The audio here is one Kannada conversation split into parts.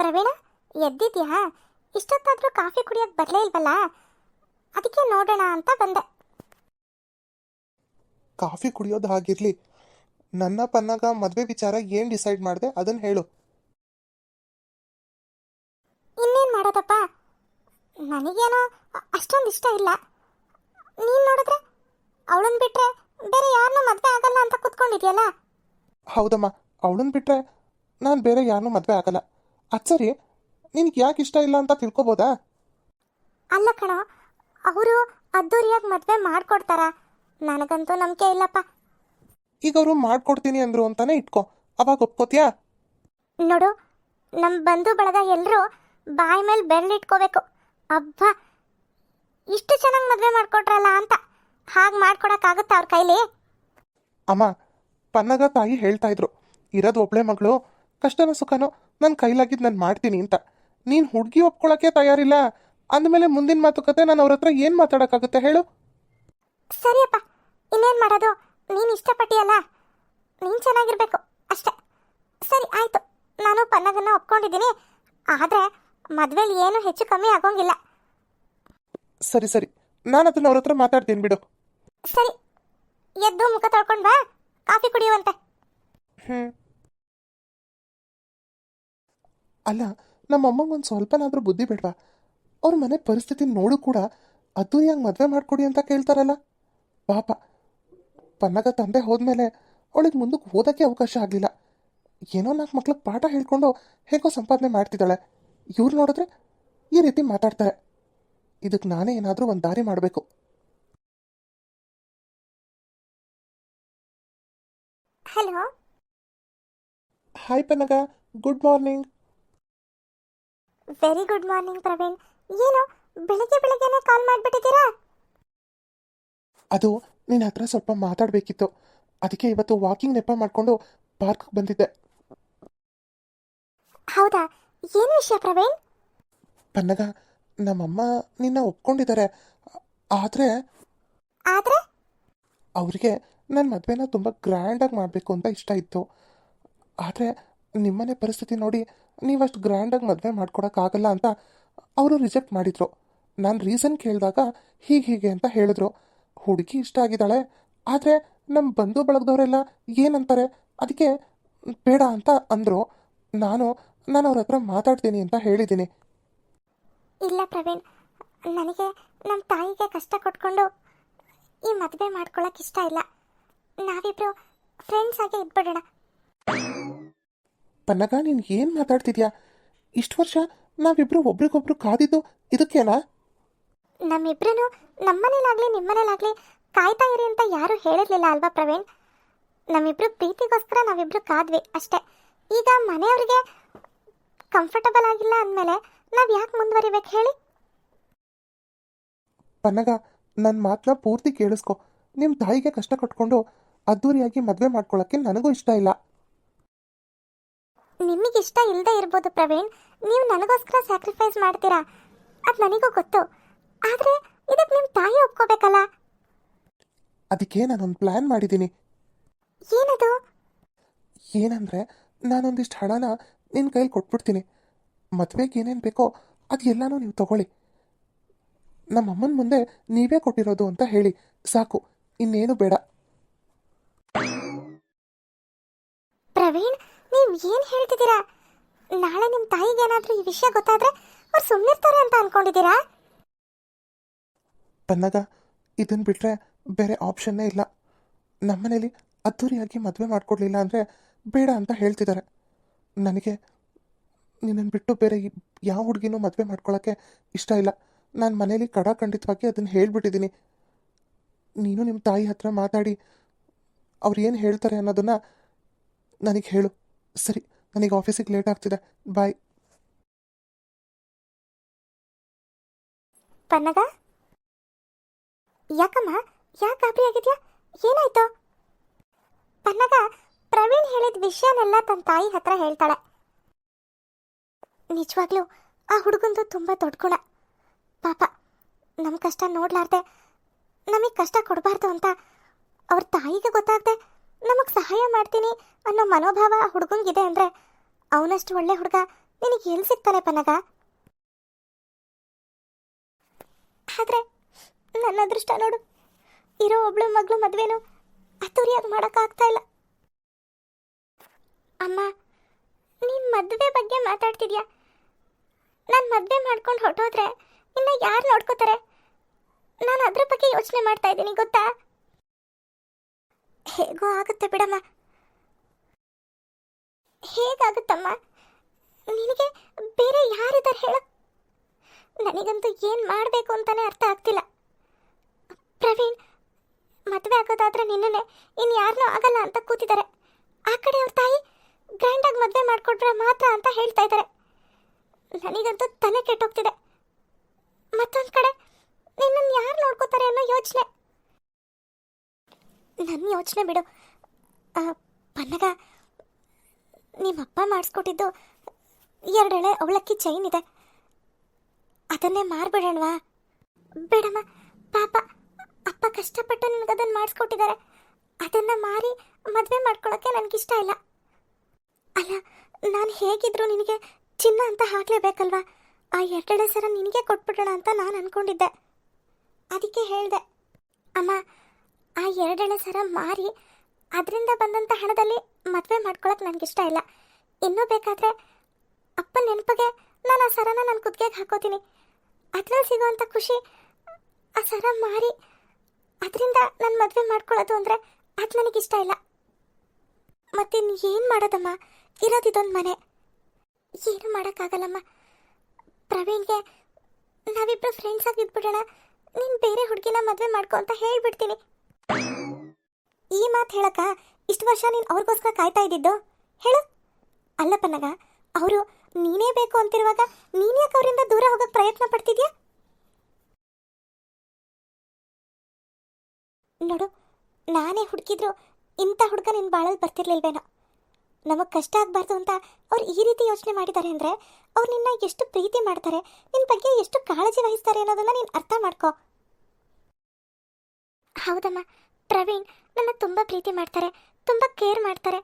ಪ್ರವೀಣ ಎದ್ದಿದ್ಯಾ? ಇಷ್ಟೊತ್ತಾದರೂ ಕಾಫಿ ಕುಡಿಯೋಕೆ ಬರಲೇ ಇಲ್ವಲ್ಲ? ಅದಕ್ಕೆ ನೋಡೋಣ ಅಂತ ಬಂದೆ. ಕಾಫಿ ಕುಡಿಯೋದು ಹಾಗಿರ್ಲಿ. ನನ್ನ ಪನ್ನಾಗ ಮದುವೆ ವಿಚಾರ ಏನು ಡಿಸೈಡ್ ಮಾಡಿದೆ ಅದನ್ನು ಹೇಳು. ಇನ್ನೇನು ಮಾಡೋದಪ್ಪ? ನನಗೇನೋ ಅಷ್ಟೊಂದು ಇಷ್ಟ ಇಲ್ಲ. ನೀನು ನೋಡಿದ್ರೆ ಅವಳನ್ನ ಬಿಟ್ರೆ ಬೇರೆ ಯಾರನ್ನೂ ಮದುವೆ ಆಗಲ್ಲ ಅಂತ ಕೂತ್ಕೊಂಡಿದ್ಯಲ್ಲ? ಹೌದಮ್ಮ ಅವಳನ್ನ ಬಿಟ್ರೆ ನಾನು ಬೇರೆ ಯಾರನ್ನೂ ಮದುವೆ ಆಗಲ್ಲ. ಅದು ಸರಿ ನಿನಗೆ ಯಾಕೆ ಇಷ್ಟ ಇಲ್ಲ ಅಂತ ತಿಳ್ಕೊಬೋದಾ? ಅಲ್ಲ ಕಣ ಅವರು ಅದ್ದೂರಿಯಾಗಿ ಮದುವೆ ಮಾಡ್ಕೊಡ್ತಾರ. ನನಗಂತೂ ನಂಬಿಕೆ ಇಲ್ಲಪ್ಪ. ಈಗ ಅವರು ಮಾಡ್ಕೊಡ್ತೀನಿ ಅಂದ್ರು ಅಂತಾನೆ ಇಟ್ಕೊ ಅವಾಗ ಒಪ್ಕೋತೀಯಾ? ನೋಡು ನಮ್ಮ ಬಂಧು ಬಳಗ ಎಲ್ಲರೂ ಬಾಯಿ ಮೇಲೆ ಬೆರಳಿಟ್ಕೋಬೇಕು ಅಬ್ಬ ಇಷ್ಟು ಚೆನ್ನಾಗಿ ಮದುವೆ ಮಾಡ್ಕೊಟ್ರಲ್ಲ ಅಂತ. ಹಾಗೆ ಮಾಡ್ಕೊಡಕ್ಕಾಗುತ್ತಾ ಅವ್ರ ಕೈಲಿ? ಅಮ್ಮ ಪನ್ನಗ ತಾಯಿ ಹೇಳ್ತಾ ಇದ್ರು ಇರೋದು ಒಬ್ಳೆ ಮಗಳು ಕಷ್ಟನೋ ಸುಖನೋ ನನ್ನ ಕೈಲಾಗಿದ್ದು ನಾನು ಮಾಡ್ತೀನಿ ಅಂತ. ನೀನು ಹುಡುಗಿ ಒಪ್ಕೊಳ್ಳೋಕೆ ತಯಾರಿಲ್ಲ. ಅಂದಮೇಲೆ ಮುಂದಿನ ಮಾತುಕತೆ ನಾನು ಅವ್ರ ಹತ್ರ ಏನು ಮಾತಾಡೋಕ್ಕಾಗುತ್ತೆ ಹೇಳು? ಸರಿಯಪ್ಪ ಇನ್ನೇನು ಮಾಡೋದು? ನೀನು ಇಷ್ಟಪಟ್ಟಿಯಲ್ಲ? ನೀನು ಚೆನ್ನಾಗಿರ್ಬೇಕು ಅಷ್ಟೇ. ಸರಿ ಆಯಿತು. ನಾನು ಪನ್ನಗನ್ನ ಒಪ್ಕೊಂಡಿದ್ದೀನಿ. ಆದರೆ ಮದುವೆಲಿ ಏನು ಹೆಚ್ಚು ಕಮ್ಮಿ ಆಗೋಂಗಿಲ್ಲ. ಸರಿ ಸರಿ. ನಾನು ಅದನ್ನ ಅವ್ರ ಹತ್ರ ಮಾತಾಡ್ತೀನಿ ಬಿಡು. ಸರಿ. ಎದ್ದು ಮುಖ ತೊಳ್ಕೊಂಡು ಬಾ. ಕಾಫಿ ಕುಡಿಯುವಂತೆ. ಹ್ಞೂ ಅಲ್ಲ ನಮ್ಮಮ್ಮಂಗೆ ಒಂದು ಸ್ವಲ್ಪನಾದರೂ ಬುದ್ಧಿ ಬೇಡವಾ? ಅವ್ರ ಮನೆ ಪರಿಸ್ಥಿತಿ ನೋಡು ಕೂಡ ಅದ್ದೂರಿಯಾಗಿ ಮದುವೆ ಮಾಡಿಕೊಡಿ ಅಂತ ಕೇಳ್ತಾರಲ್ಲ. ಪಾಪ ಪನ್ನಗ ತಂದೆ ಹೋದ್ಮೇಲೆ ಅವಳಿಗೆ ಮುಂದಕ್ಕೆ ಓದೋಕ್ಕೆ ಅವಕಾಶ ಆಗಲಿಲ್ಲ. ಏನೋ ನಾಲ್ಕು ಮಕ್ಳಿಗೆ ಪಾಠ ಹೇಳ್ಕೊಂಡು ಹೇಗೋ ಸಂಪಾದನೆ ಮಾಡ್ತಿದ್ದಾಳೆ. ಇವ್ರು ನೋಡಿದ್ರೆ ಈ ರೀತಿ ಮಾತಾಡ್ತಾರೆ. ಇದಕ್ಕೆ ನಾನೇ ಏನಾದರೂ ಒಂದು ದಾರಿ ಮಾಡಬೇಕು. Hello? Hi ಪನಗ good morning very good morning Praveen ಏನು ಬೆಳಿಗ್ಗೆ ಬೆಳಿಗ್ಗೆನೆ ಕಾಲ್ ಮಾಡಿಬಿಟ್ಟಿದ್ದೀರಾ? ಅದು ನಿನ್ನ ಹತ್ರ ಸ್ವಲ್ಪ ಮಾತಾಡಬೇಕಿತ್ತು. ಅದಕ್ಕೆ ಇವತ್ತು ವಾಕಿಂಗ್ ನೆಪ ಮಾಡಿಕೊಂಡು ಪಾರ್ಕ್ಗೆ ಬಂದಿದ್ದೆ. ಹೌದಾ? ಏನು ವಿಷಯ ಪ್ರವೀಣ್? ಪನ್ನಗ ನಮ್ಮಮ್ಮ ನಿನ್ನ ಒಪ್ಕೊಂಡಿದ್ದಾರೆ. ಆದರೆ ಆದ್ರೆ? ಅವರಿಗೆ ನನ್ನ ಮದುವೆನ ತುಂಬ ಗ್ರ್ಯಾಂಡಾಗಿ ಮಾಡಬೇಕು ಅಂತ ಇಷ್ಟ ಇತ್ತು. ಆದರೆ ನಿಮ್ಮನೆ ಪರಿಸ್ಥಿತಿ ನೋಡಿ ನೀವಷ್ಟು ಗ್ರ್ಯಾಂಡಾಗಿ ಮದುವೆ ಮಾಡ್ಕೊಡೋಕ್ಕಾಗಲ್ಲ ಅಂತ ಅವರು ರಿಜೆಕ್ಟ್ ಮಾಡಿದರು. ನಾನು ರೀಸನ್ ಕೇಳಿದಾಗ ಹೀಗೆ ಹೀಗೆ ಅಂತ ಹೇಳಿದ್ರು. ಹುಡುಗಿ ಇಷ್ಟ ಆಗಿದ್ದಾಳೆ, ಆದರೆ ನಮ್ಮ ಬಂಧು ಬಳಗದವರೆಲ್ಲ ಏನಂತಾರೆ? ಅದಕ್ಕೆ ಬೇಡ ಅಂತ ಅಂದರು. ನಾನು ನಾನು ಅವ್ರ ಹತ್ರ ಮಾತಾಡ್ತೀನಿ ಅಂತ ಹೇಳಿದ್ದೀನಿ. ಇಲ್ಲ ಪ್ರವೀಣ್, ನನಗೆ ನಮ್ಮ ತಾಯಿಗೆ ಕಷ್ಟ ಕೊಟ್ಕೊಂಡು ಈ ಮದುವೆ ಮಾಡ್ಕೊಳಕ್ಕೆ ಇಷ್ಟ ಇಲ್ಲ. ನಾವಿಬ್ರು ಫ್ರೆಂಡ್ಸ್ ಆಗಿ ಇದ್ಬಿಡೋಣ. ಪನ್ನಗ ನೀನು ಏನು ಮಾತಾಡ್ತಿದ್ಯಾ? ಇಷ್ಟು ವರ್ಷ ನಾವಿಬ್ರು ಒಬ್ರಿಗೊಬ್ರು ಕಾದಿದ್ದು ಇದಕ್ಕೇನಾ? ನಮ್ಮಿಬ್ರು ನಮ್ಮನೇಲಾಗ್ಲಿ ನಿಮ್ಮನೇಲಾಗ್ಲಿ ಕಾಯ್ತಾ ಇರಿ ಅಂತ ಯಾರು ಹೇಳಿರ್ಲಿಲ್ಲ ಅಲ್ವಾ ಪ್ರವೀಣ್? ನಮ್ಮಿಬ್ರು ಪ್ರೀತಿಗೋಸ್ಕರ ನಾವಿಬ್ರು ಕಾದ್ವಿ ಅಷ್ಟೇ. ಈಗ ಮನೆಯವ್ರಿಗೆ ಕಂಫರ್ಟಬಲ್ ಆಗಿಲ್ಲ ಅಂದಮೇಲೆ ನಾವು ಯಾಕೆ ಮುಂದುವರಿಬೇಕು ಹೇಳಿ? ಪನ್ನಗ ನನ್ನ ಮಾತನ್ನ ಪೂರ್ತಿ ಕೇಳಿಸ್ಕೊ. ನಿಮ್ಮ ತಾಯಿಗೆ ಕಷ್ಟ ಕಟ್ಕೊಂಡು ಅದ್ದೂರಿಯಾಗಿ ಮದುವೆ ಮಾಡ್ಕೊಳ್ಳೋಕ್ಕೆ ನನಗೂ ಇಷ್ಟ ಇಲ್ಲ. ನಿಮಗಿಷ್ಟ ಇಲ್ಲದೆ ಇರ್ಬೋದು ಪ್ರವೀಣ್ ನೀವು ನನಗೋಸ್ಕರ ಸ್ಯಾಕ್ರಿಫೈಸ್ ಮಾಡ್ತೀರಾ? ಅದು ನನಗೂ ಗೊತ್ತು. ಆದರೆ ಇದಕ್ಕೆ ನಿಮ್ಮ ತಾಯಿ ಒಪ್ಕೋಬೇಕಲ್ಲ? ಅದಕ್ಕೆ ನಾನೊಂದು ಪ್ಲ್ಯಾನ್ ಮಾಡಿದ್ದೀನಿ ಏನದು? ಏನಂದರೆ ನಾನೊಂದಿಷ್ಟು ಹಣನ ನಿನ್ನ ಕೈಲಿ ಕೊಟ್ಬಿಡ್ತೀನಿ. ಮದುವೆಗೆ ಏನೇನು ಬೇಕೋ ಅದು ಎಲ್ಲನೂ ನೀವು ತಗೊಳ್ಳಿ. ನಮ್ಮಮ್ಮನ ಮುಂದೆ ನೀವೇ ಕೊಟ್ಟಿರೋದು ಅಂತ ಹೇಳಿ. ಸಾಕು ಇನ್ನೇನು ಬೇಡ. ಪ್ರವೀಣ್ ನೀವು ಏನು ಹೇಳ್ತಿದ್ದೀರಾ? ನಾಳೆ ನಿಮ್ಮ ತಾಯಿಗೆ ಏನಾದರೂ ಈ ವಿಷಯ ಗೊತ್ತಾದ್ರೆ ಅವ್ರು ಸುಮ್ಮನಿರ್ತಾರೆ ಅಂತ ಅನ್ಕೊಂಡಿದ್ದೀರಾ? ಬಂದಾಗ ಇದನ್ನು ಬಿಟ್ಟರೆ ಬೇರೆ ಆಪ್ಷನ್ನೇ ಇಲ್ಲ. ನಮ್ಮನೇಲಿ ಅದ್ದೂರಿಯಾಗಿ ಮದುವೆ ಮಾಡಿಕೊಡ್ಲಿಲ್ಲ ಅಂದರೆ ಬೇಡ ಅಂತ ಹೇಳ್ತಿದ್ದಾರೆ. ನನಗೆ ನಿನ್ನನ್ನು ಬಿಟ್ಟು ಬೇರೆ ಯಾವ ಹುಡುಗಿನೂ ಮದುವೆ ಮಾಡ್ಕೊಳ್ಳೋಕ್ಕೆ ಇಷ್ಟ ಇಲ್ಲ. ನಾನು ಮನೇಲಿ ಕಡಾಖಂಡಿತವಾಗಿ ಅದನ್ನು ಹೇಳ್ಬಿಟ್ಟಿದ್ದೀನಿ. ನೀನು ನಿಮ್ಮ ತಾಯಿ ಹತ್ರ ಮಾತಾಡಿ, ಅವ್ರು ಏನು ಹೇಳ್ತಾರೆ ಅನ್ನೋದನ್ನು ನನಗೆ ಹೇಳು. ಸರಿ, ನನಗೆ ಆಫೀಸಿಗೆ ಲೇಟ್ ಆಗ್ತಿದೆ. ಬಾಯ್. ಪನ್ನಗ? ಯಾಕಮ್ಮ? ಯಾಕೆ ಗಾಬರಿ ಆಗಿದ್ಯಾ? ಏನಾಯ್ತು? ಪನ್ನಗ, ಪ್ರವೀಣ್ ಹೇಳಿದ ವಿಷಯನೆಲ್ಲ ತನ್ನ ತಾಯಿ ಹತ್ರ ಹೇಳ್ತಾಳೆ. ನಿಜವಾಗ್ಲೂ ಆ ಹುಡುಗಂದು ತುಂಬ ದೊಡ್ಡ ಗುಣ. ಪಾಪ ನಮ್ಮ ಕಷ್ಟ ನೋಡ್ಲಾರ್ದೆ ನಮಗೆ ಕಷ್ಟ ಕೊಡಬಾರ್ದು ಅಂತ ಅವ್ರ ತಾಯಿಗೆ ಗೊತ್ತಾಗದೆ ನಮಗೆ ಸಹಾಯ ಮಾಡ್ತೀನಿ ಅನ್ನೋ ಮನೋಭಾವ ಹುಡುಗಂಗಿದೆ ಅಂದರೆ ಅವನಷ್ಟು ಒಳ್ಳೆ ಹುಡುಗ ನಿನಗೆ ಎಲ್ಲಿ ಸಿಗ್ತಾನೆ ಪನಗ? ಆದ್ರೆ ನನ್ನ ಅದೃಷ್ಟ ನೋಡು, ಇರೋ ಒಬ್ಳು ಮಗಳು ಮದ್ವೆನು ಅದ್ದೂರಿಯಾಗಿ ಮಾಡೋಕ್ಕಾಗ್ತಾ ಇಲ್ಲ. ಅಮ್ಮ, ನೀನ್ ಮದುವೆ ಬಗ್ಗೆ ಮಾತಾಡ್ತಿದ್ಯಾ? ನಾನು ಮದುವೆ ಮಾಡ್ಕೊಂಡು ಹೊರಟೋದ್ರೆ ಇನ್ನ ಯಾರು ನೋಡ್ಕೋತಾರೆ? ನಾನು ಅದ್ರ ಬಗ್ಗೆ ಯೋಚನೆ ಮಾಡ್ತಾ ಇದ್ದೀನಿ, ಗೊತ್ತಾ? ಹೇಗೋ ಆಗುತ್ತೆ ಬಿಡಮ್ಮ. ಹೇಗಾಗುತ್ತಮ್ಮ? ನಿನಗೆ ಬೇರೆ ಯಾರಿದ್ದಾರೆ ಹೇಳು. ನನಗಂತೂ ಏನು ಮಾಡಬೇಕು ಅಂತಾನೆ ಅರ್ಥ ಆಗ್ತಿಲ್ಲ. ಪ್ರವೀಣ್, ಮದುವೆ ಆಗೋದಾದ್ರೆ ನಿನ್ನೆ ಇನ್ನು ಯಾರನ್ನೂ ಆಗಲ್ಲ ಅಂತ ಕೂತಿದ್ದಾರೆ. ಆ ಕಡೆ ಅವ್ರ ತಾಯಿ ಗ್ರ್ಯಾಂಡಾಗಿ ಮದುವೆ ಮಾಡಿಕೊಟ್ರೆ ಮಾತ್ರ ಅಂತ ಹೇಳ್ತಾ ಇದ್ದಾರೆ. ನನಗಂತೂ ತಲೆ ಕೆಟ್ಟೋಗ್ತಿದೆ. ಮತ್ತೊಂದು ಕಡೆ ನಿನ್ನನ್ನು ಯಾರು ನೋಡ್ಕೋತಾರೆ ಅನ್ನೋ ಯೋಚನೆ. ನನ್ನ ಯೋಚನೆ ಬಿಡು. ಪನ್ನಗ ನಿಮ್ಮಪ್ಪ ಮಾಡಿಸ್ಕೊಟ್ಟಿದ್ದು ಎರಡೆಳೆ ಅವಳಕ್ಕಿ ಚೈನ್ ಇದೆ. ಅದನ್ನೇ ಮಾರ್ಬಿಡೋಣವಾ? ಬೇಡಮ್ಮ, ಪಾಪ, ಅಪ್ಪ ಕಷ್ಟಪಟ್ಟು ನಿನಗದನ್ನು ಮಾಡಿಸ್ಕೊಟ್ಟಿದ್ದಾರೆ. ಅದನ್ನು ಮಾರಿ ಮದುವೆ ಮಾಡ್ಕೊಳ್ಳೋಕ್ಕೆ ನನಗಿಷ್ಟ ಇಲ್ಲ. ಅಲ್ಲ, ನಾನು ಹೇಗಿದ್ರು ನಿನಗೆ ಚಿನ್ನ ಅಂತ ಹಾಕ್ಲೇಬೇಕಲ್ವಾ? ಆ ಎರಡೆಳೆ ಸರ ನಿನಗೆ ಕೊಟ್ಬಿಡೋಣ ಅಂತ ನಾನು ಅಂದ್ಕೊಂಡಿದ್ದೆ ಅದಕ್ಕೆ ಹೇಳಿದೆ. ಅಮ್ಮ ಆ ಎರಡೆಳೆ ಸರ ಮಾರಿ ಅದರಿಂದ ಬಂದಂಥ ಹಣದಲ್ಲಿ ಮದುವೆ ಮಾಡ್ಕೊಳಕ್ಕೆ ನನಗಿಷ್ಟ ಇಲ್ಲ. ಇನ್ನೂ ಬೇಕಾದರೆ ಅಪ್ಪ ನೆನಪಿಗೆ ನಾನು ಆ ಸರನ ನನ್ನ ಕುತ್ತಿಗೆಗೆ ಹಾಕೋತೀನಿ. ಅದ್ರಲ್ಲಿ ಸಿಗುವಂಥ ಖುಷಿ ಆ ಸರ ಮಾರಿ ಅದರಿಂದ ನಾನು ಮದುವೆ ಮಾಡ್ಕೊಳ್ಳೋದು ಅಂದರೆ ಅದು ನನಗಿಷ್ಟ ಇಲ್ಲ. ಮತ್ತೆ ಏನು ಮಾಡೋದಮ್ಮ? ಇರೋದಿದೊಂದು ಮನೆ. ಏನು ಮಾಡೋಕ್ಕಾಗಲ್ಲಮ್ಮ. ಪ್ರವೀಣ್ಗೆ ನಾವಿಬ್ಬರು ಫ್ರೆಂಡ್ಸ್ ಇದ್ಬಿಡೋಣ. ನೀನು ಬೇರೆ ಹುಡುಗಿನ ಮದುವೆ ಮಾಡ್ಕೊ ಅಂತ ಹೇಳ್ಬಿಡ್ತೀನಿ. ಈ ಮಾತು ಹೇಳಕ ಇಷ್ಟು ವರ್ಷ ನೀನು ಅವ್ರಿಗೋಸ್ಕರ ಕಾಯ್ತಾ ಇದ್ದಿದ್ದು? ಹೇಳು. ಅಲ್ಲಪ್ಪ ನಗ ಅವರು ನೀನೇ ಬೇಕು ಅಂತಿರುವಾಗ ನೀನೇ ಯಾಕೆ ಅವರಿಂದ ದೂರ ಹೋಗಕ್ಕೆ ಪ್ರಯತ್ನ ಪಡ್ತಿದ್ಯಾ? ನೋಡು, ನಾನೇ ಹುಡುಕಿದ್ರು ಇಂಥ ಹುಡುಗ ನಿನ್ನ ಬಾಳಲ್ಲಿ ಬರ್ತಿರ್ಲಿಲ್ವೇನೋ. ನಮಗೆ ಕಷ್ಟ ಆಗಬಾರ್ದು ಅಂತ ಅವ್ರು ಈ ರೀತಿ ಯೋಚನೆ ಮಾಡಿದ್ದಾರೆ ಅಂದರೆ ಅವ್ರು ನಿನ್ನ ಎಷ್ಟು ಪ್ರೀತಿ ಮಾಡ್ತಾರೆ ನಿನ್ನ ಬಗ್ಗೆ ಎಷ್ಟು ಕಾಳಜಿ ವಹಿಸ್ತಾರೆ ಅನ್ನೋದನ್ನ ನೀನು ಅರ್ಥ ಮಾಡ್ಕೋ. ಹೌದಮ್ಮ. ಪ್ರವೀಣ್ ನನ್ನ ತುಂಬ ಪ್ರೀತಿ ಮಾಡ್ತಾರೆ, ತುಂಬ ಕೇರ್ ಮಾಡ್ತಾರೆ.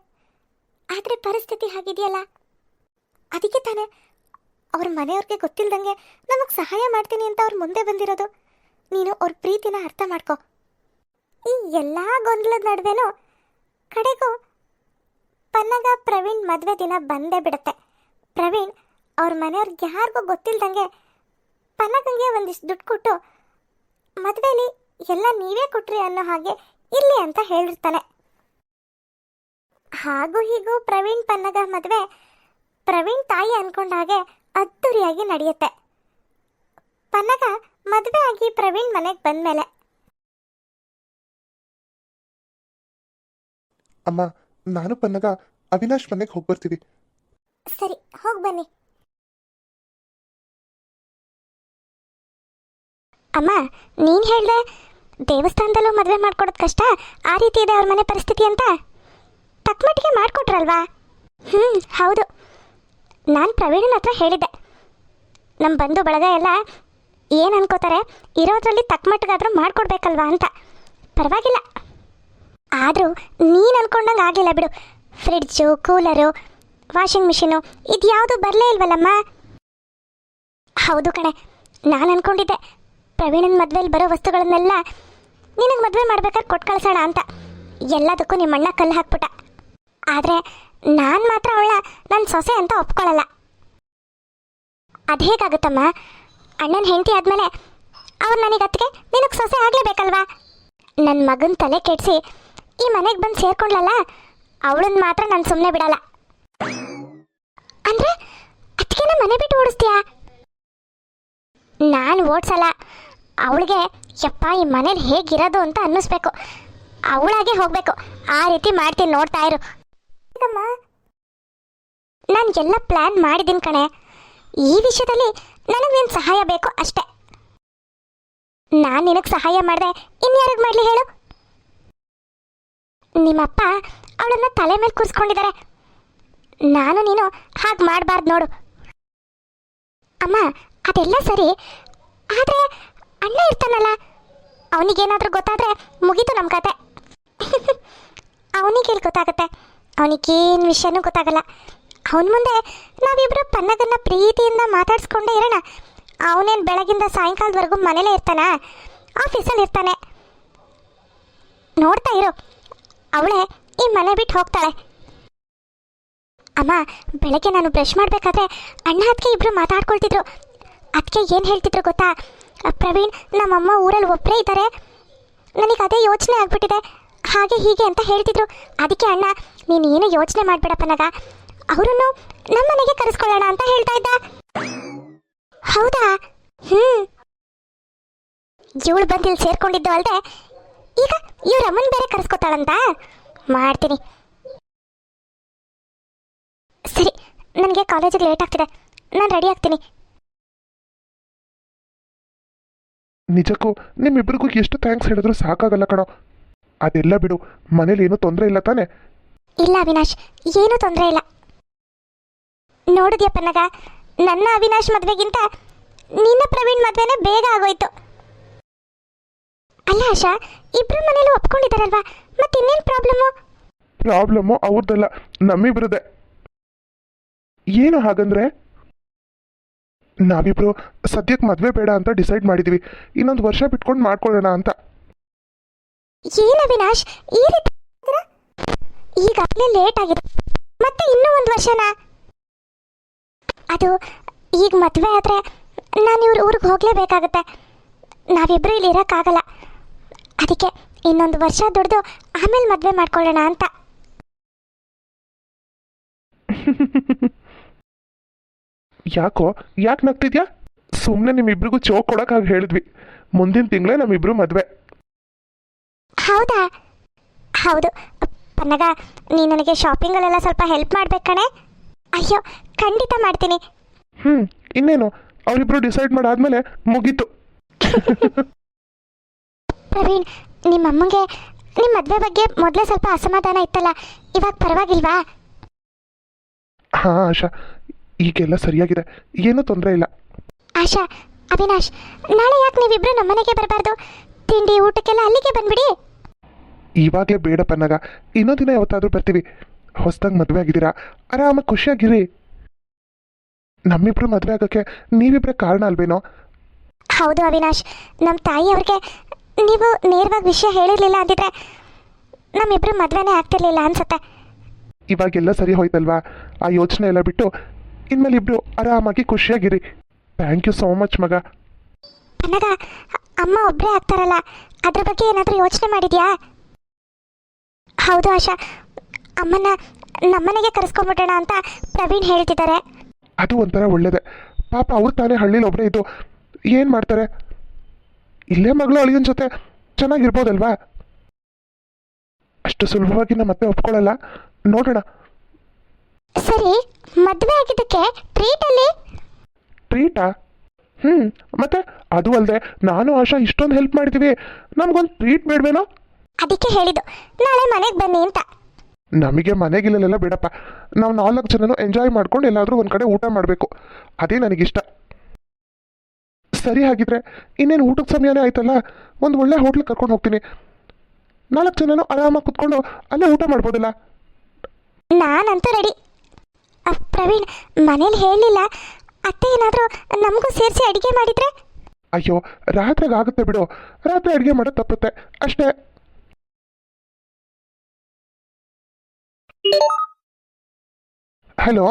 ಆದರೆ ಪರಿಸ್ಥಿತಿ ಹಾಗಿದೆಯಲ್ಲ? ಅದಕ್ಕೆ ತಾನೇ ಅವ್ರ ಮನೆಯವ್ರಿಗೆ ಗೊತ್ತಿಲ್ದಂಗೆ ನಮಗೆ ಸಹಾಯ ಮಾಡ್ತೀನಿ ಅಂತ ಅವ್ರು ಮುಂದೆ ಬಂದಿರೋದು. ನೀನು ಅವ್ರ ಪ್ರೀತಿನ ಅರ್ಥ ಮಾಡ್ಕೋ. ಈ ಎಲ್ಲ ಗೊಂದಲದ ನಡುವೆನೂ ಕಡೆಗೂ ಪನ್ನಗ, ಪ್ರವೀಣ್ ಮದುವೆ ದಿನ ಬಂದೇ ಬಿಡುತ್ತೆ. ಪ್ರವೀಣ್ ಅವ್ರ ಮನೆಯವ್ರಿಗೆ ಯಾರಿಗೂ ಗೊತ್ತಿಲ್ದಂಗೆ ಪನ್ನಗಂಗೆ ಒಂದಿಷ್ಟು ದುಡ್ಡು ಕೊಟ್ಟು ಮದುವೆಲಿ ಎಲ್ಲ ನೀವೇ ಕೊಟ್ರಿ ಅನ್ನೋ ಹಾಗೆ ಇಲ್ಲಿ ಅಂತ ಹೇಳಿರ್ತಾನೆ ಹಾಗೂ ಹೀಗೂ ಪ್ರವೀಣ್ ಪನ್ನಗ ಮದುವೆ ಪ್ರವೀಣ್ ತಾಯಿ ಅನ್ಕೊಂಡ ಹಾಗೆ ಅದ್ದೂರಿಯಾಗಿ ನಡೆಯುತ್ತೆ. ಪನ್ನಗ ಮದುವೆ ಆಗಿ ಪ್ರವೀಣ್ ಮನೆಗೆ ಬಂದ್ಮೇಲೆ. ಅಮ್ಮ ನಾನು ಪನ್ನಗ ಅವಿನಾಶ್ ಮನೆಗೆ ಹೋಗ್ಬರ್ತೀವಿ. ಸರಿ ಹೋಗಿ ಬನ್ನಿ. ಅಮ್ಮ, ನೀನು ಹೇಳ್ದೆ ದೇವಸ್ಥಾನದಲ್ಲೂ ಮದುವೆ ಮಾಡ್ಕೊಡೋದು ಕಷ್ಟ, ಆ ರೀತಿ ಇದೆ ಅವ್ರ ಮನೆ ಪರಿಸ್ಥಿತಿ ಅಂತ? ತಕ್ಕಮಟ್ಟಿಗೆ ಮಾಡಿಕೊಟ್ರಲ್ವಾ? ಹ್ಞೂ ಹೌದು. ನಾನು ಪ್ರವೀಣನ ಹತ್ರ ಹೇಳಿದ್ದೆ. ನಮ್ಮ ಬಂಧು ಬಳಗ ಎಲ್ಲ ಏನು ಅನ್ಕೋತಾರೆ, ಇರೋದ್ರಲ್ಲಿ ತಕ್ಕಮಟ್ಟಿಗಾದ್ರೂ ಮಾಡಿಕೊಡ್ಬೇಕಲ್ವಾ ಅಂತ. ಪರವಾಗಿಲ್ಲ. ಆದರೂ ನೀನು ಅನ್ಕೊಂಡಂಗೆ ಆಗಿಲ್ಲ ಬಿಡು. ಫ್ರಿಡ್ಜು, ಕೂಲರು, ವಾಷಿಂಗ್ ಮಿಷಿನು ಇದು ಯಾವುದು ಬರಲೇ ಇಲ್ವಲ್ಲಮ್ಮ? ಹೌದು ಕಣೆ, ನಾನು ಅನ್ಕೊಂಡಿದ್ದೆ. ಪ್ರವೀಣನ ಮದುವೆಯಲ್ಲಿ ಬರೋ ವಸ್ತುಗಳನ್ನೆಲ್ಲ ನಿನಗೆ ಮದುವೆ ಮಾಡ್ಬೇಕಾದ್ರೆ ಕೊಟ್ಟು ಕಳ್ಸೋಣ ಅಂತ. ಎಲ್ಲದಕ್ಕೂ ನಿಮ್ಮ ಅಣ್ಣ ಕಲ್ಲು ಹಾಕ್ಬಿಟ್ಟ. ಆದರೆ ನಾನು ಮಾತ್ರ ಅವಳ ನನ್ನ ಸೊಸೆ ಅಂತ ಒಪ್ಕೊಳ್ಳಲ್ಲ ಅದು ಹೇಗಾಗುತ್ತಮ್ಮ? ಅಣ್ಣನ ಹೆಂಡತಿ ಆದಮೇಲೆ ಅವ್ರು ನನಗೆ ಅತ್ತಿಗೆ ನಿನಗೆ ಸೊಸೆ ಆಗಲೇಬೇಕಲ್ವಾ? ನನ್ನ ಮಗನ ತಲೆ ಕೆಡಿಸಿ ಈ ಮನೆಗೆ ಬಂದು ಸೇರ್ಕೊಂಡ್ಲಲ್ಲ ಅವಳನ್ನ ಮಾತ್ರ ನಾನು ಸುಮ್ಮನೆ ಬಿಡಲ್ಲ. ಅಂದರೆ ಅತ್ತಿಗೆನ ಮನೆ ಬಿಟ್ಟು ಓಡಿಸ್ತೀಯಾ? ನಾನು ಓಡಿಸಲ್ಲ. ಅವಳಿಗೆ ಯಪ್ಪ ಈ ಮನೇಲಿ ಹೇಗಿರೋದು ಅಂತ ಅನ್ನಿಸ್ಬೇಕು. ಅವಳಾಗೆ ಹೋಗಬೇಕು. ಆ ರೀತಿ ಮಾಡ್ತೀನಿ ನೋಡ್ತಾ ಇರು. ನಾನು ಎಲ್ಲ ಪ್ಲ್ಯಾನ್ ಮಾಡಿದ್ದೀನಿ ಕಣೆ. ಈ ವಿಷಯದಲ್ಲಿ ನನಗೆ ನಿನ್ನ ಸಹಾಯ ಬೇಕು ಅಷ್ಟೇ. ನಾನು ನಿನಗೆ ಸಹಾಯ ಮಾಡಿದೆ ಇನ್ಯಾರಿಗೆ ಮಾಡಲಿ ಹೇಳು. ನಿಮ್ಮಪ್ಪ ಅವಳನ್ನು ತಲೆ ಮೇಲೆ ಕೂರಿಸ್ಕೊಂಡಿದ್ದಾರೆ ನಾನು ನೀನು ಹಾಗೆ ಮಾಡಬಾರ್ದು ನೋಡು. ಅಮ್ಮ ಅದೆಲ್ಲ ಸರಿ, ಆದರೆ ಅಣ್ಣ ಇರ್ತಾನಲ್ಲ, ಅವನಿಗೇನಾದರೂ ಗೊತ್ತಾದರೆ ಮುಗೀತು ನಮ್ಮ ಕತೆ. ಅವನಿಗೆ ಗೊತ್ತಾಗುತ್ತೆ. ಅವನಿಗೇನು ವಿಷಯನೂ ಗೊತ್ತಾಗಲ್ಲ. ಅವನ ಮುಂದೆ ನಾವಿಬ್ಬರು ಪನ್ನಗನ್ನ ಪ್ರೀತಿಯಿಂದ ಮಾತಾಡಿಸ್ಕೊಂಡೇ ಇರೋಣ. ಅವನೇನು ಬೆಳಗಿಂದ ಸಾಯಂಕಾಲದವರೆಗೂ ಮನೇಲೇ ಇರ್ತಾನ? ಆಫೀಸಲ್ಲಿ ಇರ್ತಾನೆ. ನೋಡ್ತಾ ಇರು, ಅವಳೇ ಈ ಮನೆ ಬಿಟ್ಟು ಹೋಗ್ತಾಳೆ. ಅಮ್ಮ, ಬೆಳಗ್ಗೆ ನಾನು ಬ್ರಷ್ ಮಾಡಬೇಕಾದ್ರೆ ಅಣ್ಣ ಅದಕ್ಕೆ ಇಬ್ಬರು ಮಾತಾಡ್ಕೊಳ್ತಿದ್ರು. ಅದಕ್ಕೆ ಏನು ಹೇಳ್ತಿದ್ರು ಗೊತ್ತಾ? ಪ್ರವೀಣ್, ನಮ್ಮಮ್ಮ ಊರಲ್ಲಿ ಒಬ್ಬರೇ ಇದ್ದಾರೆ ನನಗೆ ಅದೇ ಯೋಚನೆ ಆಗಿಬಿಟ್ಟಿದೆ. ಹಾಗೆ ಹೀಗೆ ಅಂತ ಹೇಳ್ತಿದ್ರು. ಅದಕ್ಕೆ ಅಣ್ಣ, ನೀನು ಏನು ಯೋಚನೆ ಮಾಡಬೇಡಪ್ಪ ನಗ. ಅವರನ್ನು ನಮ್ಮನೆಗೆ ಕರೆಸ್ಕೊಳ್ಳೋಣ ಅಂತ ಹೇಳ್ತಾ ಇದ್ದ. ಹೌದಾ? ಹ್ಞೂ ಇವಳು ಬಂದು ಇಲ್ಲಿ ಸೇರ್ಕೊಂಡಿದ್ದು ಅಲ್ಲದೆ ಈಗ ಇವರಮ್ಮನ ಬೇರೆ ಕರೆಸ್ಕೊತಾಳಂತ? ಮಾಡ್ತೀನಿ. ಸರಿ, ನನಗೆ ಕಾಲೇಜಿಗೆ ಲೇಟ್ ಆಗ್ತಿದೆ. ನಾನು ರೆಡಿ ಆಗ್ತೀನಿ. ನಿಜಕ್ಕೂ ನಿಮ್ಮಿಬ್ಬರಿಗೂ ಎಷ್ಟು ಥ್ಯಾಂಕ್ಸ್ ಹೇಳಿದ್ರು ಸಾಕಾಗಲ್ಲ ಕಣೋ. ಅದೆಲ್ಲ ಬಿಡು ಮನೇಲಿ ಏನೂ ತೊಂದರೆ ಇಲ್ಲ ತಾನೆ? ಇಲ್ಲ ಅವಿನಾಶ್ ಏನೂ ತೊಂದರೆ ಇಲ್ಲ. ನೋಡಿದ್ಯಪ್ಪ ನಗ ನನ್ನ ಅವಿನಾಶ್ ಮದುವೆಗಿಂತ ನಿನ್ನ ಪ್ರವೀಣ್ ಮದುವೆನೇ ಬೇಗ ಆಗೋಯ್ತು. ಅಲ್ಲ ಆಶಾ ಇಬ್ರು ಮನೇಲಿ ಒಪ್ಕೊಂಡಿದಾರಲ್ವಾ ಮತ್ತೆ ಇನ್ನೇನು ಪ್ರಾಬ್ಲಮ್ಮು? ಪ್ರಾಬ್ಲಮ್ಮು ಅವ್ರದ್ದಲ್ಲ ನಮ್ಮಿಬ್ರದೇ. ಏನು ಹಾಗಂದ್ರೆ? ನಾವಿಬ್ರು ಸದ್ಯಕ್ಕೆ ಮದುವೆ ಬೇಡ ಅಂತ ಡಿಸೈಡ್ ಮಾಡಿದ್ವಿ. ಇನ್ನೊಂದು ವರ್ಷ ಬಿಟ್ಕೊಂಡು ಮಾಡ್ಕೊಳ್ಳೋಣ ಅಂತ. ಏನ ಅವಿನಾಶ್? ಈ ರೀತಿ? ಈಗಾಗಲೇ ಲೇಟ್ ಆಗಿದೆ. ಮತ್ತೆ ಇನ್ನೂ ಒಂದು ವರ್ಷನಾ? ಅದು ಈಗ ಮದುವೆ ಆದರೆ ನಾನು ಇವ್ರ ಊರಿಗೆ ಹೋಗ್ಲೇಬೇಕಾಗುತ್ತೆ. ನಾವಿಬ್ಬರು ಇಲ್ಲಿ ಇರೋಕ್ಕಾಗಲ್ಲ. ಅದಕ್ಕೆ ಇನ್ನೊಂದು ವರ್ಷ ದುಡ್ದು ಆಮೇಲೆ ಮದುವೆ ಮಾಡ್ಕೊಳ್ಳೋಣ ಅಂತ. ಯಾಕೋ? ಯಾಕೆ ನಗ್ತಿದ್ಯಾ? ಸುಮ್ಮನೆ ನಿಮ್ಮಿಬ್ರಿಗೂ ಚೋಕ್ ಕೊಡೋಕ್ಕಾಗಿ ಹೇಳಿದ್ವಿ. ಮುಂದಿನ ತಿಂಗಳೇ ನಮ್ಮಿಬ್ರು ಮದುವೆ. ಹೌದಾ? ಹೌದು. ಪನ್ನಗ ನೀ ನನಗೆ ಶಾಪಿಂಗಲ್ಲೆಲ್ಲ ಸ್ವಲ್ಪ ಹೆಲ್ಪ್ ಮಾಡ್ಬೇಕು ಕಣೆ. ಅಯ್ಯೋ ಖಂಡಿತ ಮಾಡ್ತೀನಿ. ಹ್ಞೂ ಇನ್ನೇನು? ಅವರಿಬ್ರು ಡಿಸೈಡ್ ಮಾಡಾದ್ಮೇಲೆ ಮುಗೀತು. ಪ್ರವೀಣ್ ನಿಮ್ಮ ಅಮ್ಮಂಗೆ ನಿಮ್ಮ ಮದುವೆ ಬಗ್ಗೆ ಮೊದಲೇ ಸ್ವಲ್ಪ ಅಸಮಾಧಾನ ಇತ್ತಲ್ಲ? ಇವಾಗ ಪರವಾಗಿಲ್ವಾ? ಹಾಂ ಆಶಾ. ಈಗೆಲ್ಲ ಸರಿಯಾಗಿದೆ. ಏನೂ ತೊಂದರೆ ಇಲ್ಲ. ಆಶಾ ಅವಿನಾಶ್ ನಾಳೆ ಯಾಕೆ ನೀವಿಬ್ರು ನಮ್ಮನೆಗೆ ಬರಬಾರ್ದು? ತಿಂಡಿ ಊಟಕ್ಕೆಲ್ಲ ಅಲ್ಲಿಗೆ ಬಂದ್ಬಿಡಿ. ಇವಾಗಲೇ ಬೇಡ ಪನ್ನಗ. ಇನ್ನೊಂದು ದಿನ ಯಾವತ್ತಾದ್ರೂ ಬರ್ತೀವಿ. ಹೊಸ್ದಾಗಿ ಮದುವೆ ಆಗಿದ್ದೀರಾ? ಆರಾಮಾಗಿ ಖುಷಿಯಾಗಿರಿ. ನಮ್ಮಿಬ್ರು ಮದುವೆ ಆಗೋಕ್ಕೆ ನೀವಿಬ್ಬರ ಕಾರಣ ಅಲ್ವೇನೋ? ಹೌದು ಅವಿನಾಶ್ ನಮ್ಮ ತಾಯಿ ಅವ್ರಿಗೆ ನೀವು ನೇರವಾಗಿ ವಿಷಯ ಹೇಳಿರ್ಲಿಲ್ಲ ಅಂದಿದ್ರೆ ನಮ್ಮಿಬ್ರು ಮದುವೆನೇ ಆಗ್ತಿರ್ಲಿಲ್ಲ ಅನ್ಸುತ್ತೆ. ಇವಾಗೆಲ್ಲ ಸರಿ ಹೋಯ್ತಲ್ವಾ? ಆ ಯೋಚನೆ ಎಲ್ಲ ಬಿಟ್ಟು ಇನ್ಮೇಲೆ ಇಬ್ರು ಆರಾಮಾಗಿ ಖುಷಿಯಾಗಿರಿ. ಥ್ಯಾಂಕ್ ಯು ಸೋ ಮಚ್ ಮಗ. ಅನ್ನದ ಅಮ್ಮ ಒಬ್ಬರೇ ಆಗ್ತಾರಲ್ಲ ಅದ್ರ ಬಗ್ಗೆ ಏನಾದರೂ ಯೋಚನೆ ಮಾಡಿದ್ಯಾ? ಹೌದು ಆಶಾ ಅಮ್ಮನ ನಮ್ಮನೆಗೆ ಕರೆಸ್ಕೊಂಬಿಡೋಣ ಅಂತ ಪ್ರವೀಣ್ ಹೇಳ್ತಿದ್ದಾರೆ. ಅದು ಒಂಥರ ಒಳ್ಳೇದೆ. ಪಾಪ ಅವ್ರು ತಾನೇ ಹಳ್ಳಿಲಿ ಒಬ್ಬರೇ ಇದ್ದು ಏನು ಮಾಡ್ತಾರೆ? ಇಲ್ಲೇ ಮಗಳು ಅಳಿಯನ ಜೊತೆ ಚೆನ್ನಾಗಿರ್ಬೋದಲ್ವಾ? ಅಷ್ಟು ಸುಲಭವಾಗಿ ನಮ್ಮ ಮತ್ತೆ ಒಪ್ಕೊಳ್ಳಲ್ಲ ನೋಡೋಣ. ಸರಿ ಮದುವೆ ಆಗಿದ್ದಕ್ಕೆ ಟ್ರೀಟಲ್ಲಿ ಟ್ರೀಟಾ ಹ್ಞೂ ಮತ್ತೆ ಅದು ಅಲ್ಲದೆ ನಾನು ಆಶಾ ಇಷ್ಟೊಂದು ಹೆಲ್ಪ್ ಮಾಡಿದೀವಿ. ನಮ್ಗೊಂದು ಟ್ರೀಟ್ ಬೇಡವೇನೋ? ಅದಕ್ಕೆ ಹೇಳಿದ್ದು ನಾಳೆ ಮನೆಗೆ ಬನ್ನಿ ಅಂತ. ನಮಗೆ ಮನೆಗಿಲ್ಲೆಲ್ಲ ಬಿಡಪ್ಪ. ನಾವು ನಾಲ್ಕು ಜನನು ಎಂಜಾಯ್ ಮಾಡ್ಕೊಂಡು ಎಲ್ಲಾದರೂ ಒಂದು ಕಡೆ ಊಟ ಮಾಡಬೇಕು. ಅದೇ ನನಗಿಷ್ಟ. ಸರಿ ಹಾಗಿದ್ರೆ ಇನ್ನೇನು ಊಟದ ಸಮಯನೇ ಆಯ್ತಲ್ಲ? ಒಂದು ಒಳ್ಳೆ ಹೋಟ್ಲಿಗೆ ಕರ್ಕೊಂಡು ಹೋಗ್ತೀನಿ. ನಾಲ್ಕು ಜನನು ಆರಾಮಾಗಿ ಕುತ್ಕೊಂಡು ಅಲ್ಲೇ ಊಟ ಮಾಡ್ಬೋದಲ್ಲ? ನಾನಂತೂ ರೆಡಿ ಪ್ರವೀಣ್ ಮನೇಲಿ ಹೇಳಲಿಲ್ಲ ಅತ್ತೆ ಏನಾದರೂ ನಮಗೂ ಸೇರಿಸಿ ಅಡುಗೆ ಮಾಡಿದ್ರೆ? ಅಯ್ಯೋ ರಾತ್ರಿಗೆ ಆಗುತ್ತೆ ಬಿಡು. ರಾತ್ರಿ ಅಡುಗೆ ಮಾಡೋದು ತಪ್ಪುತ್ತೆ. ಅಷ್ಟೇ. ಹಲೋ?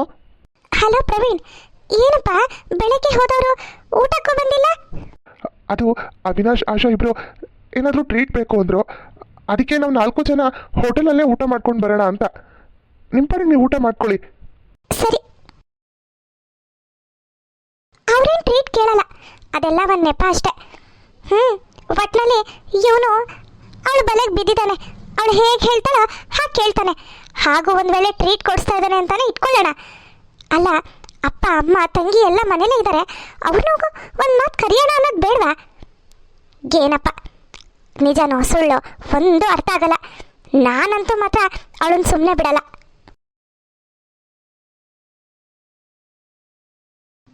ಹಲೋ ಪ್ರವೀಣ್ ಏನಪ್ಪ? ಬೆಳಗ್ಗೆ ಹೋದವರು ಊಟಕ್ಕೂ ಬಂದಿಲ್ಲ? ಅದು ಅವಿನಾಶ್ ಆಶಾ ಇಬ್ರು ಏನಾದರೂ ಟ್ರೀಟ್ ಬೇಕು ಅಂದರು. ಅದಕ್ಕೆ ನಾವು ನಾಲ್ಕು ಜನ ಹೋಟೆಲಲ್ಲೇ ಊಟ ಮಾಡ್ಕೊಂಡು ಬರೋಣ ಅಂತ. ನಿಮ್ಮ ಪರಿ ನೀವು ಊಟ ಮಾಡ್ಕೊಳ್ಳಿ. ಸರಿ. ಅವ್ರೇನು ಟ್ರೀಟ್ ಕೇಳಲ್ಲ. ಅದೆಲ್ಲ ಒಂದು ನೆಪ ಅಷ್ಟೆ. ಹ್ಞೂ ಒಟ್ನಲ್ಲಿ ಇವನು ಅವಳು ಬಲೆಗೆ ಬಿದ್ದಿದ್ದಾನೆ. ಅವಳು ಹೇಗೆ ಹೇಳ್ತಾಳೋ ಹಾಗೆ ಕೇಳ್ತಾನೆ. ಹಾಗೂ ಒಂದು ವೇಳೆ ಟ್ರೀಟ್ ಕೊಡಿಸ್ತಾ ಇದ್ದಾನೆ ಅಂತಾನೆ ಇಟ್ಕೊಳ್ಳೋಣ. ಅಲ್ಲ, ಅಪ್ಪ, ಅಮ್ಮ, ತಂಗಿ ಎಲ್ಲ ಮನೇಲೇ ಇದ್ದಾರೆ ಅವ್ರನ್ನೂ ಒಂದು ಮಾತು ಕರೆಯೋಣ ಅನ್ನೋದು ಬೇಡವಾ? ಏನಪ್ಪ? ನಿಜನೋ ಸುಳ್ಳು? ಒಂದು ಅರ್ಥ ಆಗಲ್ಲ. ನಾನಂತೂ ಮಾತ್ರ ಅವಳನ್ನು ಸುಮ್ಮನೆ ಬಿಡಲ್ಲ.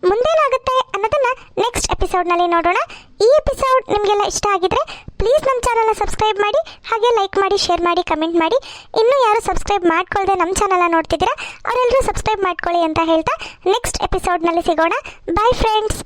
ಮುಂದೇನಾಗುತ್ತೆ ಅನ್ನೋದನ್ನ ನೆಕ್ಸ್ಟ್ ಎಪಿಸೋಡ್ನಲ್ಲಿ ನೋಡೋಣ. ಈ ಎಪಿಸೋಡ್ ನಿಮಗೆಲ್ಲ ಇಷ್ಟ ಆಗಿದ್ರೆ ಪ್ಲೀಸ್ ನಮ್ಮ ಚಾನಲ್ನ ಸಬ್ಸ್ಕ್ರೈಬ್ ಮಾಡಿ, ಹಾಗೆ ಲೈಕ್ ಮಾಡಿ ಶೇರ್ ಮಾಡಿ ಕಮೆಂಟ್ ಮಾಡಿ. ಇನ್ನೂ ಯಾರು ಸಬ್ಸ್ಕ್ರೈಬ್ ಮಾಡ್ಕೊಳ್ಳದೆ ನಮ್ಮ ಚಾನಲ್ನ ನೋಡ್ತಿದ್ದೀರಾ ಅವರೆಲ್ಲರೂ ಸಬ್ಸ್ಕ್ರೈಬ್ ಮಾಡ್ಕೊಳ್ಳಿ ಅಂತ ಹೇಳ್ತಾ ನೆಕ್ಸ್ಟ್ ಎಪಿಸೋಡ್ನಲ್ಲಿ ಸಿಗೋಣ. Bye friends